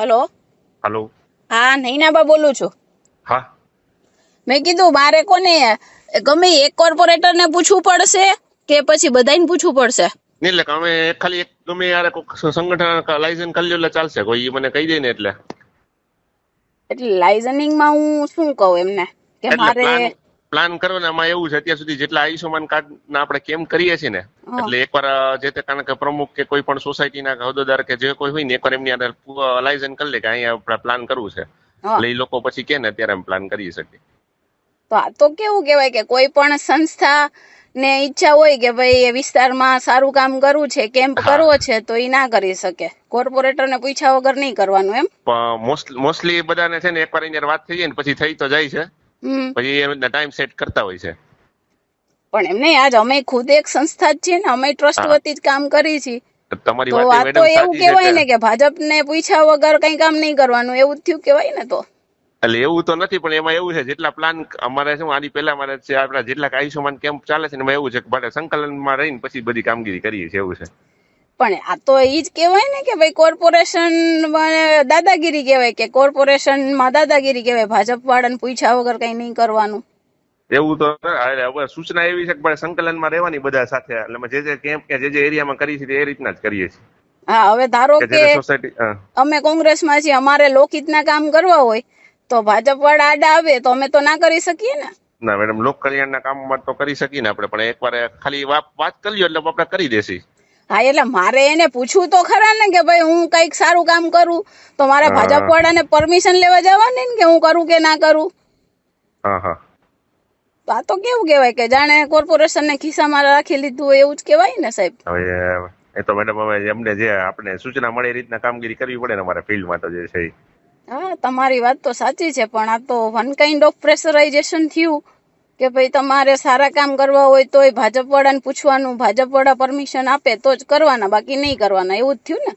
Hello? હાલો. હા નૈનાબા બોલું છું. હા. મેં કીધું મારે કોને ગમે એક કોર્પોરેટરને પૂછવું પડશે કે પછી બધાને પૂછવું પડશે? નહીં એટલે અમે ખાલી એક ગમે યાર કોઈક સંગઠન લાયસન્સ કરી એટલે ચાલશે. કોઈ મને કહી દે ને એટલે. એટલે લાઇઝનિંગમાં હું શું કહું એમને? કે મારે પ્લાન કરો ને આમાં એવું છે અત્યાર સુધી જેટલા આયુષ્યમાન કાર્ડ ના આપણે કેમ કરીએ છીએ ને એટલે એકવાર જે તે કારણ કે પ્રમુખ કે કોઈ પણ સોસાયટીના હોદ્દેદાર કે જે કોઈ હોય ને એકવાર એમની અંદર અલાયઝન કરી લે કે અહીંયા આપણે પ્લાન કરવું છે. એટલે એ લોકો પછી કે ને ત્યારે અમે પ્લાન કરી શકીએ તો આ તો કેવું કહેવાય કે કોઈ પણ સંસ્થા ને ઈચ્છા હોય કે ભાઈ એ વિસ્તારમાં સારું કામ કરવું છે કેમ્પ કરવો છે તો એ ના કરી શકે. કોર્પોરેટર ને પૂછ્યા વગર નહીં કરવાનું એમ? મોસ્ટલી બધાને છે ને એકવાર અહીંયા વાત થઈ જાય ને પછી થઈ તો જાય છે. પછી એમને ટાઈમ સેટ કરતા હોય છે. પણ એમ નહીં આજ અમે ખુદ એક સંસ્થા જ છીએ ને અમે ટ્રસ્ટ. વતી જ કામ કરી છીએ. તમારી વાત તો એવું કહેવાય ને કે ભાજપને પૂછ્યા વગર કઈ કામ નહીં કરવાનું એવું થયું કહેવાય ને તો. એટલે એવું તો નથી પણ એમાં એવું છે જેટલા પ્લાન અમારે શું આની પહેલા અમારે છે આપણા જેટલા આયુષ્યમાન કેમ્પ ચાલે છે એમાં એવું છે કે સંકલનમાં રહીને પછી બધી કામગીરી કરીએ છીએ એવું છે. પણ આ તો એ જ કહેવાય ને કે ભાઈ કોર્પોરેશન દાદાગીરી કહેવાય કે કોર્પોરેશનમાં દાદાગીરી કહેવાય. ભાજપ વાળાને પૂછ્યા વગર કઈ નહીં કરવાનું. એવું તો હવે સૂચના એવી છે કે ભાઈ સંકલનમાં રહેવાની બધા સાથે. એટલે જે જે કેમ્પ કે જે જે એરિયામાં કરીએ છીએ એ રીતના જ કરીએ છીએ. હા હવે ધારો કે અમે કોંગ્રેસમાં છીએ અમારે લોકહિતના કામ કરવા હોય તો ભાજપ વાળા આડા આવે તો અમે તો ના કરી શકીએ ને. ના મેડમ લોક કલ્યાણના કામમાં તો કરી શકીએ ને આપણે પણ એકવાર ખાલી વાત વાત કરી એટલે આપણે કરી દેશી. હા એટલે મારે એને પૂછવું તો ખરા ને કે ભાઈ હું કંઈક સારું કામ કરું? તો મારે ભાજપ વાળાને પરમિશન લેવા જવાની ને કે હું કરું કે ના કરું? હા હા. તો આ તો કેવું કહેવાય કે જાણે કોર્પોરેશનને ખિસ્સામાં રાખી લીધું હોય એવું જ કહેવાય ને સાહેબ. એ તો મેડમ હવે અમને જે આપણે સૂચના મળે એ રીતના કામગીરી કરવી પડે ને અમારા ફિલ્ડમાં તો જે છે હા તમારી વાત તો સાચી છે પણ આ તો વન કાઇન્ડ ઓફ પ્રેશરાઇઝેશન થયું. કે ભાઈ તમારે સારા કામ કરવા હોય તોય ભાજપ વાળાને પૂછવાનું ભાજપ વાળા પરમિશન આપે તો જ કરવાના બાકી નહીં કરવાના. એવું જ થયું ને?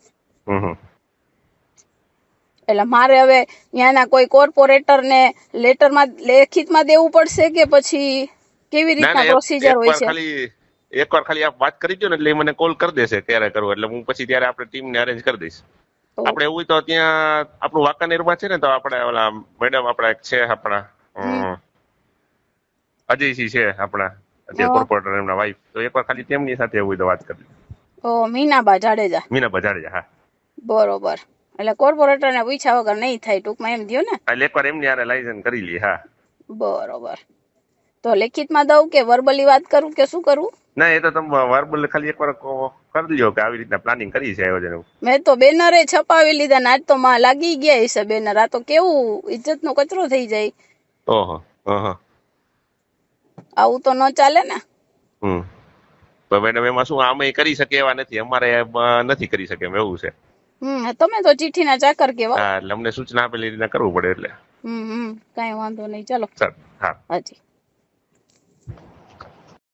એટલે મારે હવે ત્યાંના કોઈ કોર્પોરેટરને લેટરમાં લેખિતમાં દેવું પડશે કે પછી કેવી રીતના ના પ્રોસિજર હોય છે? એક એકવાર ખાલી આપ વાત કરી દો ને એટલે મને કોલ કરી દેશે ત્યારે કરવું એટલે હું પછી ત્યારે આપણે ટીમને અરેન્જ કરી દઈશ. આપણે એવું તો ત્યાં આપણું વાંકાનેરમાં છે ને તો આપણે ઓલા મેડમ આપણા છે આપણા અજયસિંહ છે આપણા જે હા. કોર્પોરેટર એમના વાઈફ તો એકવાર ખાલી તેમની સાથે એવું તો વાત કરી ઓ મીનાબા જાડેજા. મીના બજાડે હા. બરોબર. એટલે કોર્પોરેટરને પૂછ્યા વગર નહીં થાય ટૂંકમાં એમ થયું ને? એટલે એકવાર એમની આરે લાયસન્સ કરી લી હા. બરોબર. તો લેખિતમાં દઉં કે વર્બલી વાત કરું કે શું કરું? ના એ તો તમે વર્બલ ખાલી એકવાર કરી લ્યો કે આવી રીતના પ્લાનિંગ કરી છે આયોજન મેં તો બેનરે છપાવી લીધા ને આજ તો માં લાગી ગયા છે બેનર. આ તો કેવું ઇજ્જતનો કચરો થઈ જાય. ઓહો ઓહો. આવું તો ન ચાલે ને? હમ. તો મેડમ એમાં શું અમે કરી શકીએ એવા નથી. અમારે નથી કરી શકે એમ એવું છે. હમ તમે તો ચિઠ્ઠીના ચાકર કેવા. હા એટલે અમને સૂચના આપેલી રીતના કરવું પડે એટલે. હમ હમ. કઈ વાંધો નહીં. ચલો. સર હા. હાજી.